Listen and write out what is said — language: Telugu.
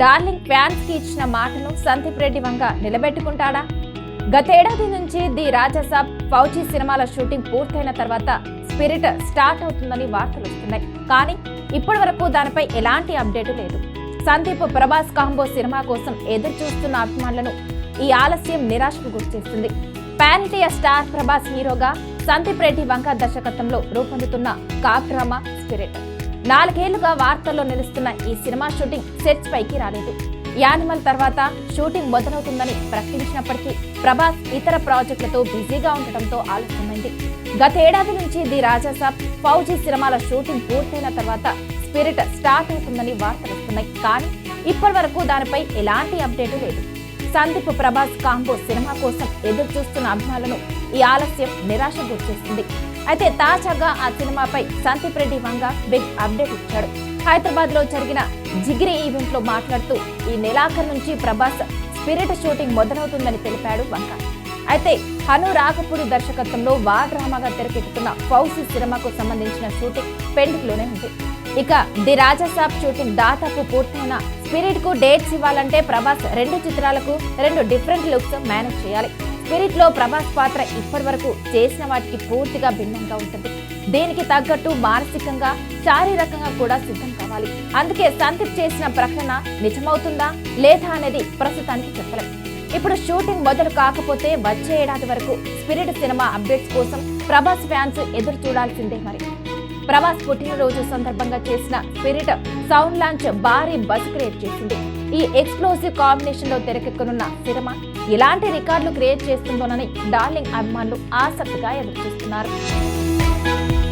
డార్లింగ్ ఫ్యాన్స్కి ఇచ్చిన మాటను సందీప్ రెడ్డి వంగ నిలబెట్టుకుంటాడా? గతేడాది నుంచి ది రాజసాబ్ ఫౌజీ సినిమాల షూటింగ్ పూర్తయిన తర్వాత స్పిరిట్ స్టార్ట్ అవుతుందని వార్తలు వస్తున్నాయి. కానీ ఇప్పటి వరకు దానిపై ఎలాంటి అప్డేట్ లేదు. సందీప్ ప్రభాస్ కాంబో సినిమా కోసం ఎదురు చూస్తున్న అభిమానులను ఈ ఆలస్యం నిరాశకు గురిచేస్తుంది పాన్ స్టార్ ప్రభాస్ హీరోగా సందీప్ రెడ్డి వంక దర్శకత్వంలో రూపొందుతున్న కాప్ డ్రామా స్పిరిట్. నాలుగేళ్ళుగా వార్తల్లో నిలుస్తున్న ఈ సినిమా షూటింగ్ సెట్స్ పైకి రాలేదు. యానిమల్ తర్వాత షూటింగ్ మొదలవుతుందని ప్రకటించినప్పటికీ ప్రభాస్ ఇతర ప్రాజెక్టులతో బిజీగా ఉండటంతో ఆలస్యమైంది. గతేడాది నుంచి ది రాజాసాబ్ ఫౌజీ సినిమాల షూటింగ్ పూర్తయిన తర్వాత స్పిరిట్ స్టార్ట్ అవుతుందని వార్తలు వస్తున్నాయి. కానీ ఇప్పటి వరకు దానిపై ఎలాంటి అప్డేట్ లేదు. సందీప్ ప్రభాస్ కాంబో సినిమా కోసం ఎదురు చూస్తున్న అభిమానులను ఈ ఆలస్యం నిరాశ గుర్తిస్తుంది అయితే తాజాగా ఆ సినిమాపై సందీప్ రెడ్డి వంగ బిగ్ అప్డేట్ ఇచ్చాడు. హైదరాబాద్లో జరిగిన జిగిరి ఈవెంట్లో మాట్లాడుతూ ఈ నెలాఖరు నుంచి ప్రభాస్ స్పిరిట్ షూటింగ్ మొదలవుతుందని తెలిపాడు వంక అయితే హను రాకపూడి దర్శకత్వంలో వార్ డ్రామాగా తెరకెక్కుతున్న ఫౌసీ సినిమాకు సంబంధించిన షూటింగ్ పెండింగ్లోనే ఉంది. ఇక ది రాజాసాబ్ షూటింగ్ దాదాపు పూర్తయిన స్పిరిట్కు డేట్స్ ఇవ్వాలంటే ప్రభాస్ రెండు చిత్రాలకు రెండు డిఫరెంట్ లుక్స్ మేనేజ్ చేయాలి. స్పిరిట్లో ప్రభాస్ పాత్ర ఇప్పటి వరకు చేసిన వాటికి పూర్తిగా భిన్నంగా ఉంటుంది. దీనికి తగ్గట్టు మానసికంగా శారీరకంగా కూడా సిద్ధం కావాలి. అందుకే సందీప్ చేసిన ప్రకటన నిజమవుతుందా లేదా అనేది ప్రస్తుతానికి చెప్పలేం. ఇప్పుడు షూటింగ్ మొదలు కాకపోతే వచ్చే ఏడాది వరకు స్పిరిట్ సినిమా అప్డేట్స్ కోసం ప్రభాస్ ఫ్యాన్స్ ఎదురు చూడాల్సిందే మరి. ప్రభాస్ పుట్టినరోజు సందర్భంగా చేసిన స్పిరిట్ సౌండ్ లాంచ్ భారీ బస్ క్రియేట్ చేసింది. ఈ ఎక్స్ప్లోజివ్ కాంబినేషన్లో తెరకెక్కనున్న సినిమా ఎలాంటి రికార్డులు క్రియేట్ చేస్తుందోనని డార్లింగ్ అభిమానులు ఆసక్తిగా ఎదురు చూస్తున్నారు